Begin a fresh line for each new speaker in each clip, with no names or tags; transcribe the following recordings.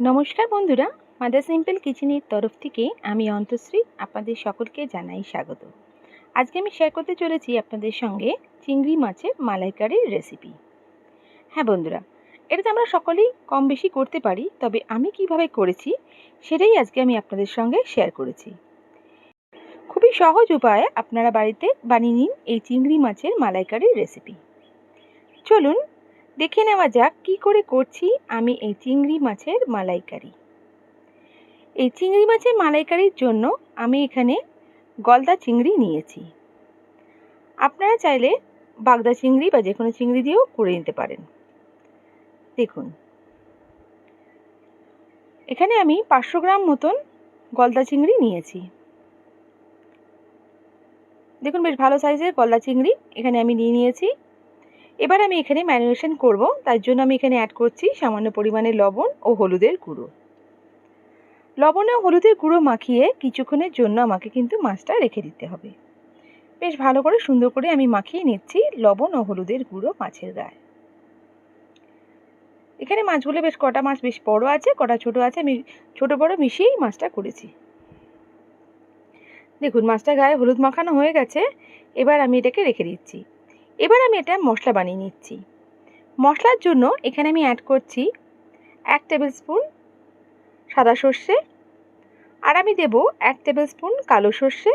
নমস্কার বন্ধুরা mother simple কিচেনের তরফ থেকে আমি অন্তশ্রী আপনাদের সকলকে জানাই স্বাগত। আজকে আমি শেয়ার করতে চলেছি আপনাদের সঙ্গে চিংড়ি মাছের মালাইকারির রেসিপি হ্যাঁ বন্ধুরা, এটা তো আমরা সকলেই কম বেশি করতে পারি, তবে আমি কীভাবে করেছি সেটাই আজকে আমি আপনাদের সঙ্গে শেয়ার করেছি। খুবই সহজ উপায়ে আপনারা বাড়িতে বানিয়ে নিন এই চিংড়ি মাছের মালাইকারির রেসিপি চলুন দেখে নেওয়া যাক কি করে করছি আমি এই চিংড়ি মাছের মালাইকারি। এই চিংড়ি মাছের মালাইকারির জন্য আমি এখানে গলদা চিংড়ি নিয়েছি। আপনারা চাইলে বাগদা চিংড়ি বা যে কোনো চিংড়ি দিয়েও করে নিতে পারেন। দেখুন। এখানে আমি পাঁচশো গ্রাম মতন গলদা চিংড়ি নিয়েছি। দেখুন বেশ ভালো সাইজের গলদা চিংড়ি এখানে আমি নিয়ে নিয়েছি। এবার আমি এখানে ম্যারিনেশন করব, তার জন্য আমি এখানে অ্যাড করছি সামান্য পরিমাণে লবণ ও হলুদের গুঁড়ো। লবণ ও হলুদের গুঁড়ো মাখিয়ে কিছুক্ষণের জন্য আমাকে কিন্তু মাছটা রেখে দিতে হবে। বেশ ভালো করে সুন্দর করে আমি মাখিয়ে নিচ্ছি লবণ ও হলুদের গুঁড়ো মাছের গায়ে। এখানে মাছগুলো বেশ কটা মাছ বেশ বড় আছে, কটা ছোট আছে, আমি ছোট বড় মিশিয়েই মাছটা করেছি। দেখুন, মাছটা গায়ে হলুদ মাখানো হয়ে গেছে, এবার আমি এটাকে রেখে দিচ্ছি। এবার আমি এটা মশলা বানিয়ে নিচ্ছি। মশলার জন্য এখানে আমি অ্যাড করছি এক টেবিল স্পুন সাদা সর্ষে আর আমি দেব এক টেবিল স্পুন কালো সর্ষে।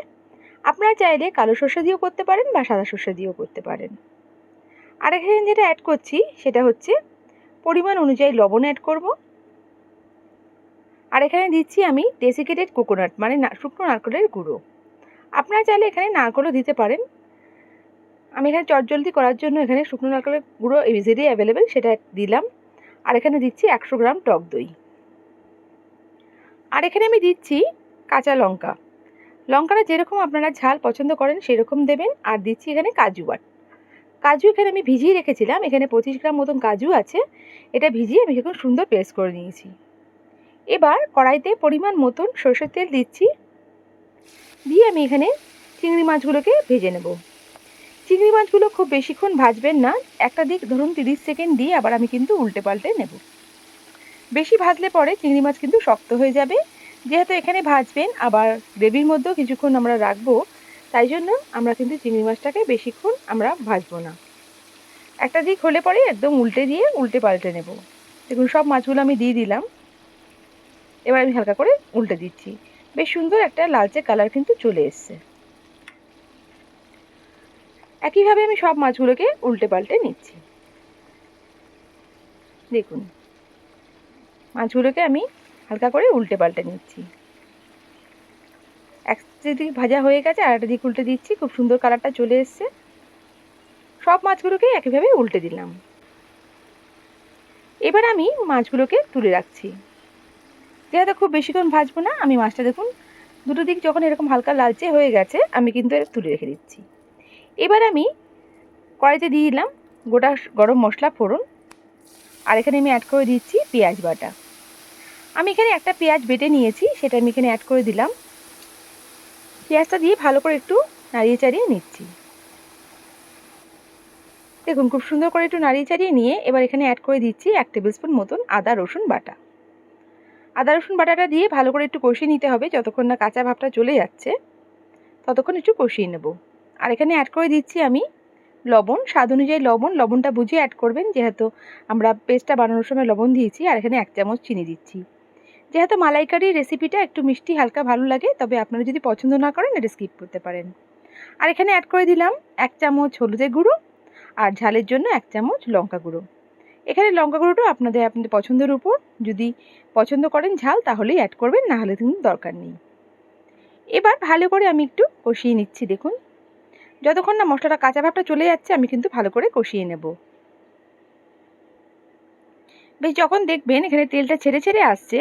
আপনারা চাইলে কালো সর্ষে দিয়েও করতে পারেন বা সাদা সর্ষে দিয়েও করতে পারেন। আর এখানে যেটা অ্যাড করছি সেটা হচ্ছে পরিমাণ অনুযায়ী লবণ অ্যাড করব। আর এখানে দিচ্ছি আমি ডেসিকেটেড কোকোনাট মানে শুকনো নারকেলের গুঁড়ো। আপনারা চাইলে এখানে নারকেলও দিতে পারেন। আমি এখানে চটজলদি করার জন্য এখানে শুকনো নারকেলের গুঁড়ো ইজিলি অ্যাভেলেবেল সেটা দিলাম। আর এখানে দিচ্ছি একশো গ্রাম টক দই। আর এখানে আমি দিচ্ছি কাঁচা লঙ্কা। লঙ্কাটা যেরকম আপনারা ঝাল পছন্দ করেন, সেরকম দেবেন। আর দিচ্ছি এখানে কাজু বাট। কাজু এখানে আমি ভিজিয়ে রেখেছিলাম। এখানে পঁচিশ গ্রাম মতন কাজু আছে। এটা ভিজিয়ে আমি এখন সুন্দর পেস্ট করে নিয়েছি। এবার কড়াইতে পরিমাণ মতন সরষের তেল দিচ্ছি। দিয়ে আমি এখানে চিংড়ি মাছগুলোকে ভেজে নেব। চিংড়ি মাছগুলো খুব বেশিক্ষণ ভাজবেন না। একটা দিক ধরুন তিরিশ সেকেন্ড দিয়ে আবার আমি কিন্তু উল্টে পাল্টে নেব। বেশি ভাজলে পরে চিংড়ি মাছ কিন্তু শক্ত হয়ে যাবে। যেহেতু এখানে ভাজবেন, আবার গ্রেভির মধ্যেও কিছুক্ষণ আমরা রাখব, তাই জন্য আমরা কিন্তু চিংড়ি মাছটাকে বেশিক্ষণ আমরা ভাজবো না। একটা দিক হলে পরে একদম উল্টে দিয়ে উল্টে পাল্টে নেব। দেখুন, সব মাছগুলো আমি দিয়ে দিলাম। এবার আমি হালকা করে উল্টে দিচ্ছি। বেশ সুন্দর একটা লালচে কালার কিন্তু চলে এসছে। একইভাবে আমি সব মাছগুলোকে উল্টে পাল্টে নিচ্ছি। দেখুন, মাছগুলোকে আমি হালকা করে উল্টে পাল্টে নিচ্ছি। এক দিক ভাজা হয়ে গেছে আর একটা দিক উল্টে দিচ্ছি, খুব সুন্দর কালারটা চলে এসছে। সব মাছগুলোকে একইভাবে উল্টে দিলাম। এবার আমি মাছগুলোকে তুলে রাখছি। যেহেতু খুব বেশিক্ষণ ভাজবো না, আমি মাছটা দেখুন, দুটো দিক যখন এরকম হালকা লালচে হয়ে গেছে, আমি কিন্তু এটা তুলে রেখে দিচ্ছি। এবার আমি কড়াইতে দিয়ে দিলাম গোটা গরম মশলা ফোড়ন। আর এখানে আমি অ্যাড করে দিচ্ছি পেঁয়াজ বাটা। আমি এখানে একটা পেঁয়াজ বেটে নিয়েছি, সেটা আমি এখানে অ্যাড করে দিলাম। পেঁয়াজটা দিয়ে ভালো করে একটু নাড়িয়ে চাড়িয়ে নিচ্ছি। দেখুন, খুব সুন্দর করে একটু নাড়িয়ে চাড়িয়ে নিয়ে এবার এখানে অ্যাড করে দিচ্ছি এক টেবিল স্পুন মতন আদা, রসুন বাটা। আদা, রসুন বাটাটা দিয়ে ভালো করে একটু কষিয়ে নিতে হবে, যতক্ষণ না কাঁচা ভাবটা চলে যাচ্ছে, ততক্ষণ একটু কষিয়ে নেব। আর এখানে অ্যাড করে দিচ্ছি আমি লবণ, স্বাদ অনুযায়ী লবণ। লবণটা বুঝিয়ে অ্যাড করবেন, যেহেতু আমরা পেস্টটা বানানোর সময় লবণ দিয়েছি, আর এখানে এক চামচ চিনি দিচ্ছি। যেহেতু মালাইকারির রেসিপিটা একটু মিষ্টি, হালকা, ভালো লাগে, তবে আপনারা যদি পছন্দ না করেন, এটা স্কিপ করতে পারেন। আর এখানে অ্যাড করে দিলাম এক চামচ হলুদের গুঁড়ো আর ঝালের জন্য এক চামচ লঙ্কা গুঁড়ো। এখানে লঙ্কা গুঁড়োটা আপনাদের আপনাদের পছন্দের উপর। যদি পছন্দ করেন ঝাল, তাহলেই অ্যাড করবেন, না হলে কিন্তু দরকার নেই। এবার ভালো করে আমি একটু কষিয়ে নিচ্ছি, দেখুন। যতক্ষণ না মশলাটা কাঁচা ভাবটা চলে যাচ্ছে, আমি কিন্তু ভালো করে কষিয়ে নেব। বেশ, যখন দেখবেন এখানে তেলটা ছেড়ে ছেড়ে আসছে,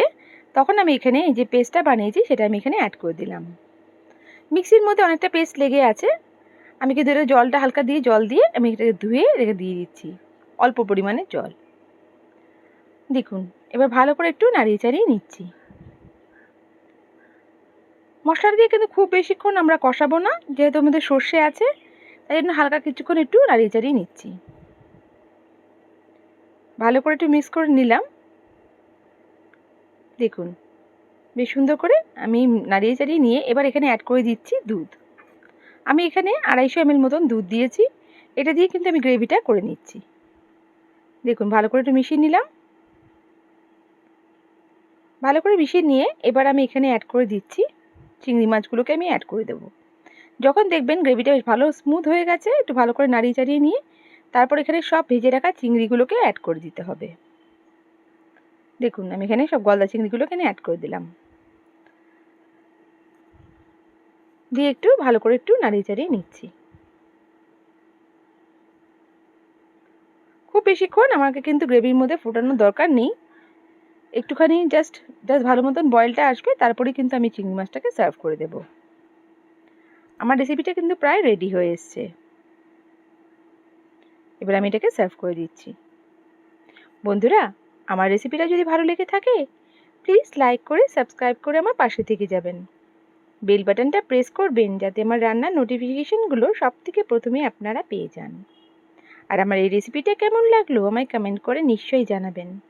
তখন আমি এখানে এই যে পেস্টটা বানিয়েছি, সেটা আমি এখানে অ্যাড করে দিলাম। মিক্সির মধ্যে অনেকটা পেস্ট লেগে আছে। আমি কিন্তু এটা জলটা হালকা দিয়ে, জল দিয়ে আমি এটাকে ধুয়ে রেখে দিয়ে দিচ্ছি, অল্প পরিমাণে জল। দেখুন, এবার ভালো করে একটু নাড়িয়ে চাড়িয়ে নিচ্ছি। মশলা দিয়ে কিন্তু খুব বেশিক্ষণ আমরা কষাবো না, যেহেতু আমাদের সর্ষে আছে, তাই জন্য হালকা কিছুক্ষণ একটু নাড়িয়ে চাড়িয়ে নিচ্ছি। ভালো করে একটু মিক্স করে নিলাম। দেখুন, বেশ সুন্দর করে আমি নাড়িয়ে চাড়িয়ে নিয়ে এবার এখানে অ্যাড করে দিচ্ছি দুধ। আমি এখানে আড়াইশো এমএল মতন দুধ দিয়েছি, এটা দিয়ে কিন্তু আমি গ্রেভিটা করে নিচ্ছি। দেখুন, ভালো করে একটু মিশিয়ে নিলাম। ভালো করে মিশিয়ে নিয়ে এবার আমি এখানে অ্যাড করে দিচ্ছি চিংড়ি মাছগুলোকে আমি অ্যাড করে দেবো। যখন দেখবেন গ্রেভিটা বেশ ভালো স্মুথ হয়ে গেছে, একটু ভালো করে নাড়িয়ে চাড়িয়ে নিয়ে তারপর এখানে সব ভেজে রাখা চিংড়িগুলোকে অ্যাড করে দিতে হবে। দেখুন, আমি এখানে সব গলদা চিংড়িগুলো এখানে অ্যাড করে দিলাম। দিয়ে একটু ভালো করে একটু নাড়িয়ে চাড়িয়ে নিচ্ছি। খুব বেশিক্ষণ আমাকে কিন্তু গ্রেভির মধ্যে ফোটানোর দরকার নেই। একটুখানি জাস্ট জাস্ট ভালো মতন বয়েলটা আসবে, তারপরেই কিন্তু আমি চিংড়ি মাছটাকে সার্ভ করে দেব। আমার রেসিপিটা কিন্তু প্রায় রেডি হয়ে এসছে। এবার আমি এটাকে সার্ভ করে দিচ্ছি। বন্ধুরা, আমার রেসিপিটা যদি ভালো লেগে থাকে প্লিজ লাইক করে সাবস্ক্রাইব করে আমার পাশে থেকে যাবেন। বেল বাটনটা প্রেস করবেন, যাতে আমার রান্নার নোটিফিকেশনগুলো সব থেকে প্রথমে আপনারা পেয়ে যান। আর আমার এই রেসিপিটা কেমন লাগল, আমায় কমেন্ট করে নিশ্চয়ই জানাবেন।